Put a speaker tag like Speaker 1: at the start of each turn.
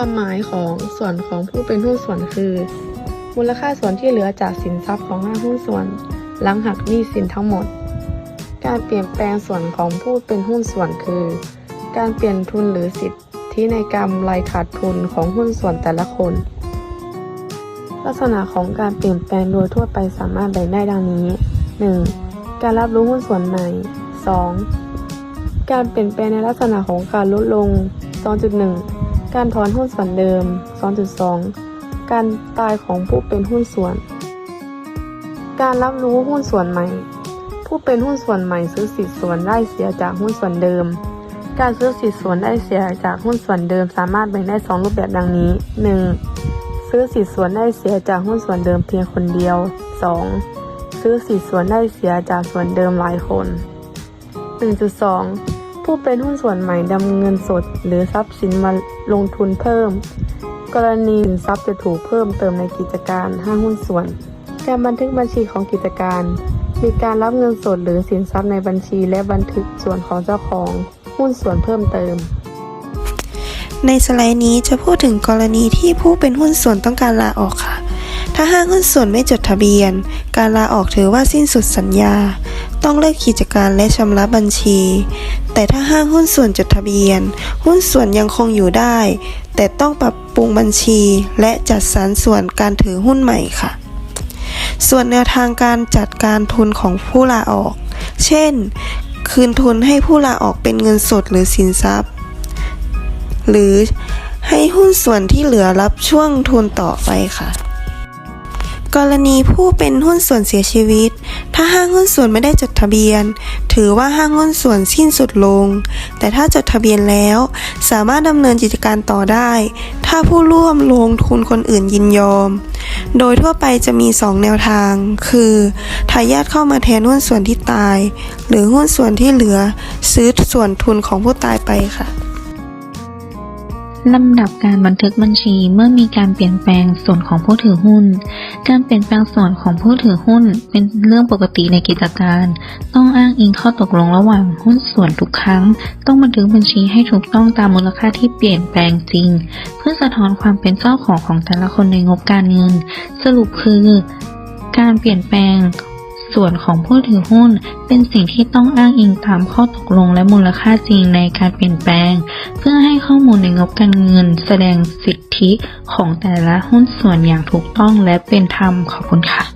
Speaker 1: ความหมายของส่วนของผู้เป็นหุ้นส่วนคือ มูลค่าส่วนที่เหลือจากสินทรัพย์ของห้างหุ้นส่วน หลังหักหนี้สินทั้งหมด การเปลี่ยนแปลงส่วนของผู้เป็นหุ้นส่วนคือ การเปลี่ยนทุนหรือสิทธิในกำไรายขาดทุนของหุ้นส่วนแต่ละคน ลักษณะของการเปลี่ยนแปลงโดยทั่วไปสามารถแบ่งได้ดังนี้ 1. การรับรู้หุ้นส่วนใหม่ 2. การเปลี่ยนแปลงในลักษณะของการลดลง 2.1 การถอนหุ้นส่วนเดิม 2.2 การตายของผู้เป็นหุ้นส่วน การรับรู้หุ้นส่วนใหม่ ผู้เป็นหุ้นส่วนใหม่ซื้อสิทธิ์ส่วนได้เสียจากหุ้นส่วนเดิม การซื้อสิทธิ์ส่วนได้เสียจากหุ้นส่วนเดิมสามารถแบ่งได้สองรูปแบบดังนี้ 1. ซื้อสิทธิ์ส่วนได้เสียจากหุ้นส่วนเดิมเพียงคนเดียว 2. ซื้อสิทธิ์ส่วนได้เสียจากส่วนเดิมหลายคน 1.2 ผู้เป็นหุ้นส่วนใหม่นำเงินสด หรือทรัพย์สินมาลงทุนเพิ่ม กรณีสินทรัพย์จะถูกเพิ่มเติมในกิจการห้างหุ้นส่วน การบันทึกบัญชีของกิจการ มีการรับเงินสดหรือสินทรัพย์ในบัญชีและบันทึกส่วนของเจ้าของหุ้นส่วนเพิ่มเติม
Speaker 2: ในสไลด์นี้จะพูดถึงกรณีที่ผู้เป็นหุ้นส่วนต้องการลาออกค่ะ ถ้าห้างหุ้นส่วนไม่จดทะเบียน การลาออกถือว่าสิ้นสุดสัญญา ต้องเลิกกิจการและชำระบัญชี แต่ถ้าห้างหุ้นส่วนจดทะเบียน หุ้นส่วนยังคงอยู่ได้ แต่ต้องปรับปรุงบัญชีและจัดสรรส่วนการถือหุ้นใหม่ค่ะ ส่วนแนวทางการจัดการทุนของผู้ลาออก เช่น คืนทุนให้ผู้ลาออกเป็นเงินสดหรือสินทรัพย์ หรือให้หุ้นส่วนที่เหลือรับช่วงทุนต่อไปค่ะ กรณีผู้เป็นหุ้นส่วนเสียชีวิต ถ้าห้างหุ้นส่วนไม่ได้จดทะเบียน ถือว่าห้างหุ้นส่วนสิ้นสุดลง แต่ถ้าจดทะเบียนแล้ว สามารถดำเนินกิจการต่อได้ ถ้าผู้ร่วมลงทุนคนอื่นยินยอม โดยทั่วไปจะมี 2 แนวทาง คือทายาทเข้ามาแทนหุ้นส่วนที่ตาย หรือหุ้นส่วนที่เหลือซื้อส่วนทุนของผู้ตายไปค่ะ
Speaker 3: ลำดับการบันทึกบัญชีเมื่อมีการเปลี่ยนแปลงส่วนของผู้ถือหุ้น การเปลี่ยนแปลงส่วนของผู้ถือหุ้น เป็นเรื่องปกติในกิจการ ต้องอ้างอิงข้อตกลงระหว่างหุ้นส่วนทุกครั้ง ต้องบันทึกบัญชีให้ถูกต้องตามมูลค่าที่เปลี่ยนแปลงจริง เพื่อสะท้อนความเป็นเจ้าของของแต่ละคนในงบการเงิน สรุปคือ การเปลี่ยนแปลง ส่วนของผู้ถือหุ้น เป็นสิ่งที่ต้องอ้างอิงตามข้อตกลงและมูลค่าจริงในการเปลี่ยนแปลง เพื่อให้ข้อมูลในงบการเงิน แสดงสิทธิของแต่ละหุ้นส่วนอย่างถูกต้องและเป็นธรรมขอบคุณค่ะ